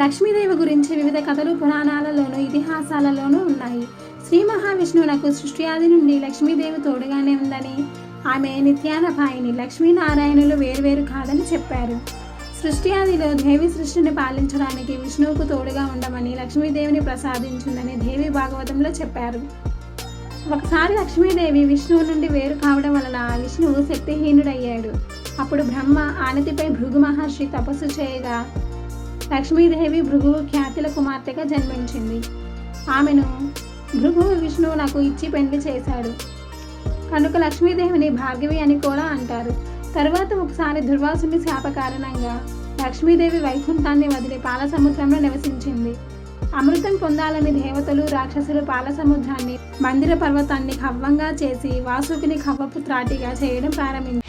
లక్ష్మీదేవి గురించి వివిధ కథలు పురాణాలలోనూ ఇతిహాసాలలోనూ ఉన్నాయి. శ్రీ మహావిష్ణువునకు సృష్టి ఆది నుండి లక్ష్మీదేవి తోడుగానే ఉందని ఆమె నిత్యానపాయిని లక్ష్మీనారాయణులు వేరువేరు కాదని చెప్పారు. సృష్టి ఆదిలో దేవి సృష్టిని పాలించడానికి విష్ణువుకు తోడుగా ఉండమని లక్ష్మీదేవిని ప్రసాదించిందని దేవి భాగవతంలో చెప్పారు. ఒకసారి లక్ష్మీదేవి విష్ణువు నుండి వేరు కావడం వలన విష్ణువు శక్తిహీనుడయ్యాడు. అప్పుడు బ్రహ్మ ఆనతిపై భృగు మహర్షి తపస్సు చేయగా లక్ష్మీదేవి భృగువు ఖ్యాతిల కుమార్తెగా జన్మించింది. ఆమెను భృగువు విష్ణువునకు ఇచ్చి పెళ్ళి చేశాడు. కనుక లక్ష్మీదేవిని భార్గవి అని కూడా అంటారు. తరువాత ఒకసారి దుర్వాసుని శాప కారణంగా లక్ష్మీదేవి వైకుంఠాన్ని వదిలి పాలసముద్రంలో నివసించింది. అమృతం పొందాలని దేవతలు రాక్షసులు పాలసముద్రాన్ని మందిర పర్వతాన్ని ఖవ్వంగా చేసి వాసుకిని ఖవ్వపు త్రాటిగా చేయడం ప్రారంభించారు.